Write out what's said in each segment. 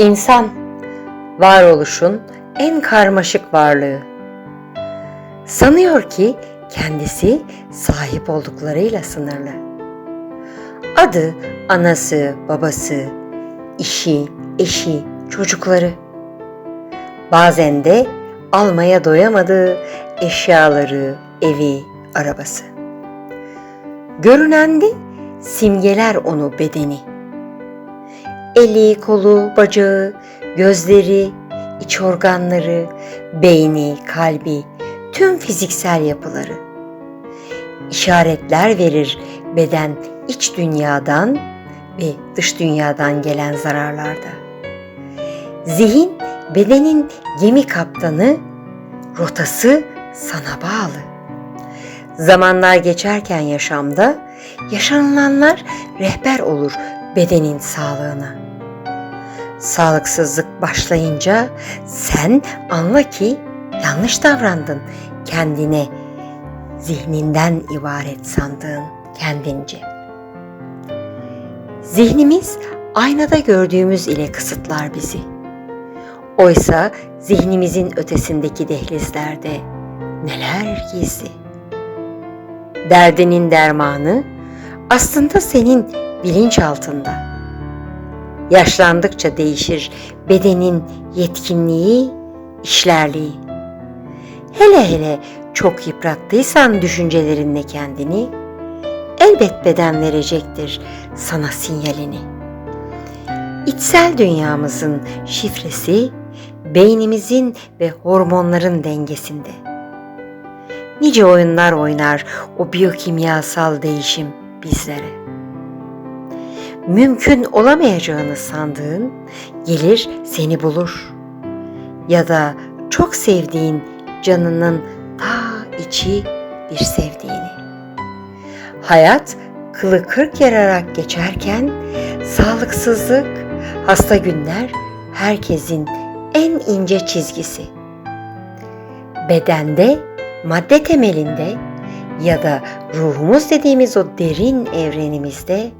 İnsan, varoluşun en karmaşık varlığı. Sanıyor ki kendisi sahip olduklarıyla sınırlı. Adı, anası, babası, işi, eşi, çocukları. Bazen de almaya doyamadığı eşyaları, evi, arabası. Görünende simgeler onu bedeni. Eli, kolu, bacağı, gözleri, iç organları, beyni, kalbi, tüm fiziksel yapıları. İşaretler verir beden iç dünyadan ve dış dünyadan gelen zararlarda. Zihin bedenin gemi kaptanı, rotası sana bağlı. Zamanlar geçerken yaşamda yaşanılanlar rehber olur bedenin sağlığına. Sağlıksızlık başlayınca sen anla ki yanlış davrandın kendine zihninden ibaret sandığın kendince. Zihnimiz aynada gördüğümüz ile kısıtlar bizi. Oysa zihnimizin ötesindeki dehlizlerde neler gizli. Derdinin dermanı aslında senin bilinçaltında. Yaşlandıkça değişir bedenin yetkinliği, işlerliği. Hele hele çok yıprattıysan düşüncelerinle kendini, elbet beden verecektir sana sinyalini. İçsel dünyamızın şifresi beynimizin ve hormonların dengesinde. Nice oyunlar oynar o biyokimyasal değişim bizlere. Mümkün olamayacağını sandığın gelir seni bulur. Ya da çok sevdiğin canının ta içi bir sevdiğini. Hayat kılı kırk yararak geçerken sağlıksızlık, hasta günler herkesin en ince çizgisi. Bedende, madde temelinde ya da ruhumuz dediğimiz o derin evrenimizde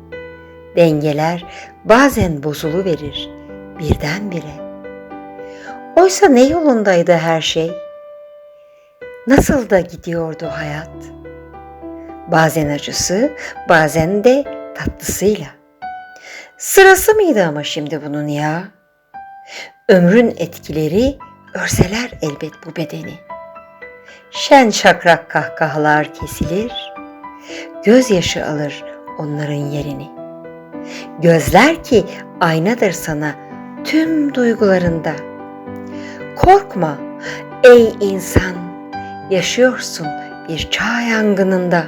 dengeler bazen bozulu verir birdenbire. Oysa ne yolundaydı her şey? Nasıl da gidiyordu hayat? Bazen acısı, bazen de tatlısıyla. Sırası mıydı ama şimdi bunun ya? Ömrün etkileri örseler elbet bu bedeni. Şen şakrak kahkahalar kesilir, gözyaşı alır onların yerini. Gözler ki aynadır sana tüm duygularında. Korkma ey insan, yaşıyorsun bir çağ yangınında.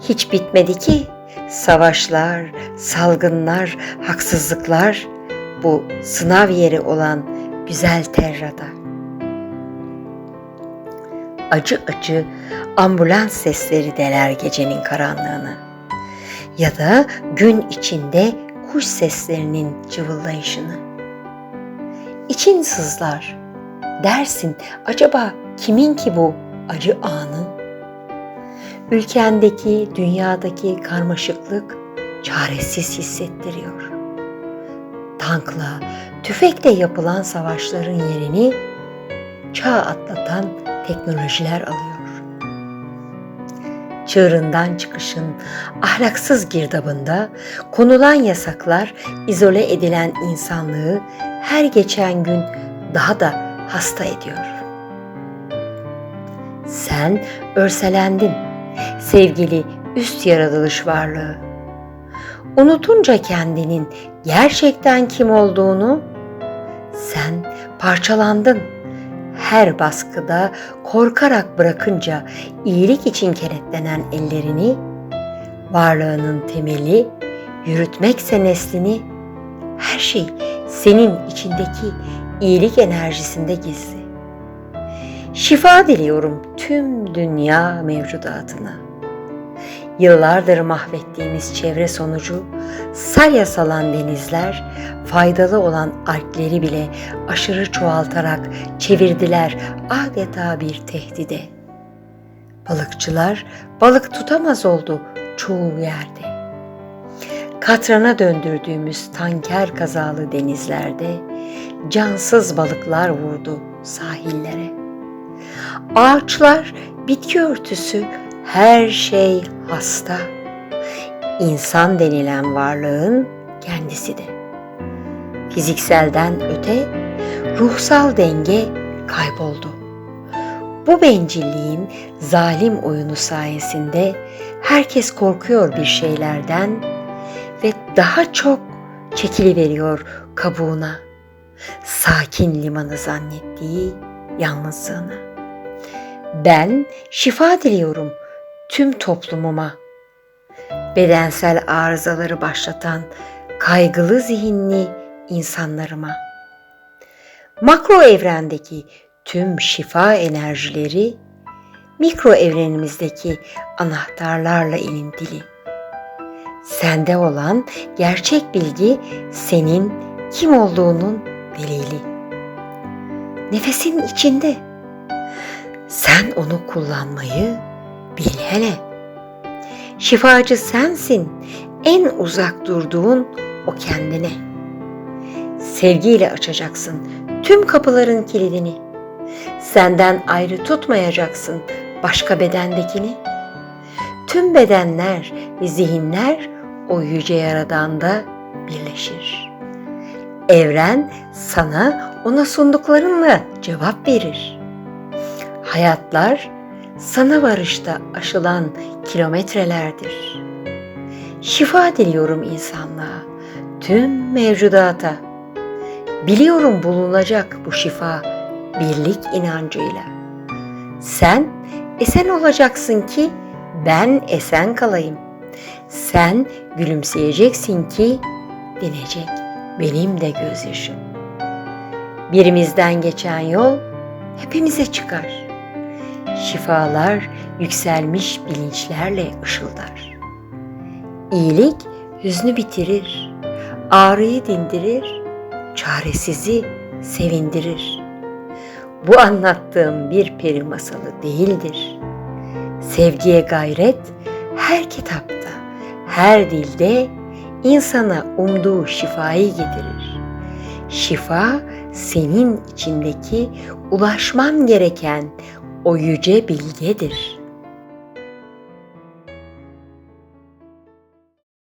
Hiç bitmedi ki savaşlar, salgınlar, haksızlıklar bu sınav yeri olan güzel terrada. Acı acı ambulans sesleri deler gecenin karanlığını. Ya da gün içinde kuş seslerinin cıvıldayışını. İçin sızlar. Dersin acaba kimin ki bu acı anı? Ülkendeki, dünyadaki karmaşıklık çaresiz hissettiriyor. Tankla, tüfekle yapılan savaşların yerini çağ atlatan teknolojiler alıyor. Çığırından çıkışın ahlaksız girdabında konulan yasaklar izole edilen insanlığı her geçen gün daha da hasta ediyor. Sen örselendin sevgili üst yaratılış varlığı. Unutunca kendinin gerçekten kim olduğunu sen parçalandın. Her baskıda korkarak bırakınca iyilik için kenetlenen ellerini, varlığının temeli, yürütmekse neslini, her şey senin içindeki iyilik enerjisinde gizli. Şifa diliyorum tüm dünya mevcudatına. Yıllardır mahvettiğimiz çevre sonucu salya salan denizler, faydalı olan alpleri bile aşırı çoğaltarak çevirdiler adeta bir tehdide. Balıkçılar balık tutamaz oldu çoğu yerde. katrana döndürdüğümüz tanker kazalı denizlerde cansız balıklar vurdu sahillere. Ağaçlar, bitki örtüsü, her şey hasta. İnsan denilen varlığın kendisi de. Fizikselden öte ruhsal denge kayboldu. Bu bencilliğin zalim oyunu sayesinde herkes korkuyor bir şeylerden ve daha çok çekiliveriyor kabuğuna. Sakin limanı zannettiği yalnızlığına. Ben şifa diliyorum tüm toplumuma. Bedensel arızaları başlatan kaygılı zihinli insanlarıma. Makro evrendeki tüm şifa enerjileri mikro evrenimizdeki anahtarlarla ilintili. Sende olan gerçek bilgi senin kim olduğunun delili. Nefesin içinde. Sen onu kullanmayı bil hele. Şifacı sensin. En uzak durduğun o kendine. Sevgiyle açacaksın tüm kapıların kilidini. Senden ayrı tutmayacaksın başka bedendekini. Tüm bedenler ve zihinler o yüce yaradanda birleşir. Evren sana ona sunduklarınla cevap verir. Hayatlar sana varışta aşılan kilometrelerdir. Şifa diliyorum insanlığa, tüm mevcudata. Biliyorum bulunacak bu şifa birlik inancıyla. Sen esen olacaksın ki ben esen kalayım. Sen gülümseyeceksin ki dinecek benim de gözyaşım. Birimizden geçen yol hepimize çıkar. Şifalar yükselmiş bilinçlerle ışıldar. İyilik hüznü bitirir, ağrıyı dindirir, çaresizi sevindirir. Bu anlattığım bir peri masalı değildir. Sevgiye gayret her kitapta, her dilde insana umduğu şifayı getirir. Şifa senin içindeki ulaşman gereken o yüce bilgedir.